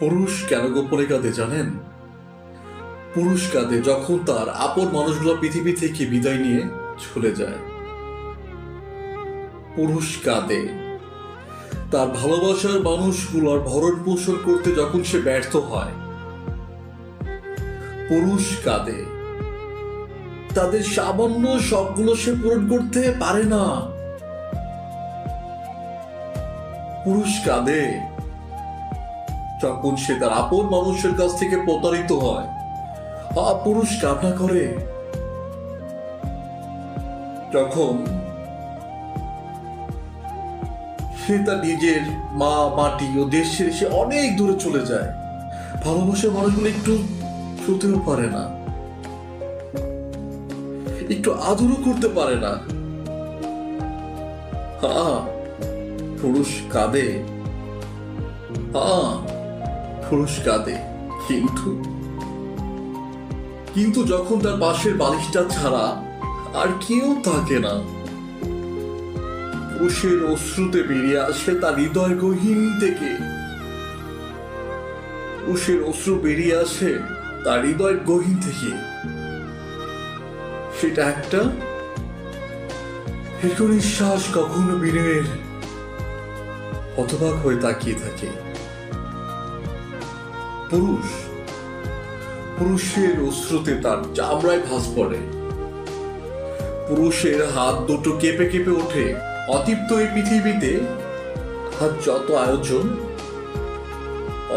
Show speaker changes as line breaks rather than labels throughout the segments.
পুরুষ কেন গোপনে কাঁদে জানেন? পুরুষ কাঁদে যখন তার আপন মানুষগুলো পৃথিবী থেকে বিদায় নিয়ে চলে যায়। পুরুষ কাঁদে। তার ভালোবাসার মানুষগুলোর ভরণ পোষণ করতে যখন সে ব্যর্থ হয়, পুরুষ কাঁদে। তাদের সামান্য সবগুলো সে পূরণ করতে পারে না। পুরুষ কাঁদে। যখন সে তার আপন মানুষের কাছ থেকে প্রতারিত হয়। পুরুষ কান্না করে। যখন সে তার নিজের মা, মাটি ও দেশ ছেড়ে সে অনেক দূরে চলে যায়, ভালোবাসার মানুষগুলো একটু শুতেও পারে না। একটু আদরও করতে পারে না। হ্যাঁ পুরুষ কাঁদে। হ্যাঁ পুরুষ কাঁদে, কিন্তু কিন্তু যখন তার পাশের বালিশটা ছাড়া আর কেউ থাকে না, পুরুষের অশ্রুতে বেরিয়ে আসে তার হৃদয় গহীন থেকে। পুরুষের অশ্রু বেরিয়ে আসে তার হৃদয় গহীন থেকে। সেটা একটা একটু নিঃশ্বাস কখনো বিনয়ের হতবাক হয়ে তাকিয়ে থাকে। পুরুষ। পুরুষের অশ্রুতে তার চামড়ায় ভাঁজ পড়ে। পুরুষের হাত দুটো কেঁপে কেঁপে ওঠে। অতিপ্ত এই পৃথিবীতে আর যত আয়োজন,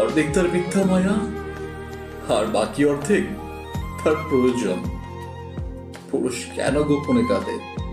অর্ধেক তার মিথ্যা মায়া, আর বাকি অর্ধেক তার প্রয়োজন। পুরুষ কেন গোপনে কাঁদে?